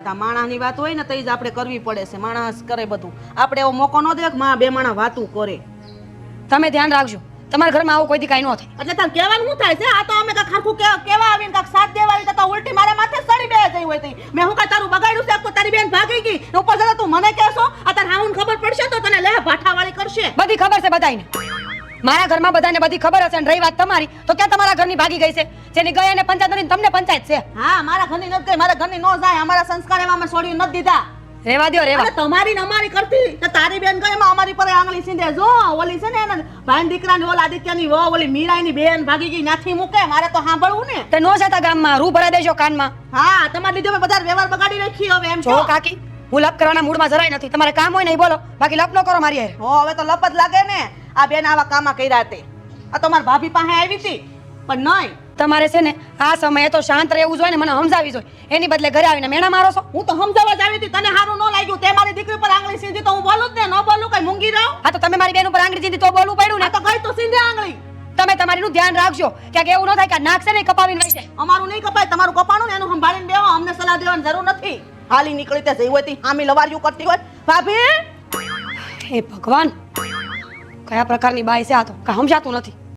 આ માણસની વાત હોય ને તો જ આપણે કરવી પડે છે. માણસ કરે બધું. આપણે એવો મોકો ન દે માં બે માણસ વાતું કરે. તમે ધ્યાન રાખજો. તમારા ઘરમાં આવું કોઈ દી કાંઈ ન થાય. એટલે તમે કહેવાનું શું થાય છે? આ તો અમે હરખું કેવા આવીને કાંક સાથ દેવા આવી તો ઉલટી મારા માથે સડી બે જઈ હોય તઈ. મેં હું કાંઈ તારું બગાડ્યું છે? તો તારી બેન ભાગી ગઈ. ઉપર જતા તું મને કહેશો? આ તાર હાઉન ખબર પડશે તો તને લે ભાઠાવાળી કરશે. બધી ખબર છે બધાને મારા ઘરમાં બધાને બધી ખબર હશે અને રહી વાત તમારી તો ક્યાં તમારા ઘરની ભાગી ગઈ છે? જેની ગઈ એને પંચાયત નથી તમને પંચાયત છે. હા મારા ઘરની નથી ગઈ મારા ઘરની નો જાય અમારા સંસ્કાર એમાં અમે છોડી નથી દીધા. રેવા દો રેવા. તમારી ને અમારી કરતી તો તારી બેન ગઈ એમાં અમારી પર આંગળી સીંધે. જો ઓલી છે ને એને ભાઈ દીકરાની ઓલ આદિત્યની વહુ ઓલી મીરાની બેન ભાગી ગઈ નાથી મૂકે મારે તો સાંભળવું ને. તે નો જતા ગામમાં રૂ ભરા દેજો કાનમાં. હા તમારી લીધે બધા વ્યવહાર બગાડી રાખી હવે એમ જો છો કાકી. હું લપ કરવાના મૂડમાં જરાય નથી. તમારે કામ હોય ને ઈ બોલો. બાકી લપ ન કરો મારી હારે. હો હવે તો લપ જ લાગે ને. આ બેન આવા કામા કર્યા તે. આ તો મારી ભાભી પાસે આવી હતી પણ નહીં. તમારે છે ને આ સમયે તો શાંત રહેવું જોઈએ ને મને સમજાવી જોઈએ. એની બદલે ઘરે આવીને મેણા મારો છો. હું તો સમજાવવા જ આવી હતી તને સારું ન લાગ્યું. તે મારી દીકરી પર આંગળી સીધી તો હું બોલું જ ને ન બોલું કઈ મૂંગી રહો? હા તો તમે મારી બેન ઉપર આંગળી સીધી તો બોલવું પડ્યું ને. તો કઈ તો સીધે આંગળી. તમે તમારીનું ધ્યાન રાખજો. ક્યાંક એવું ન થાય કે છે ને કપાવીને વહી જાય. અમારું નહીં કપાય તમારું કપાણું ને એનું સંભાળીને બેહો. અમને સલાહ દેવાની જરૂર નથી. હાલી નીકળી તે જઈ હોય તી હામી લવારિયું કરતી હોય. ભાભી? હે ભગવાન, કયા પ્રકારની બાઈ છે આ તો? કાંઈ સમજાતું નથી.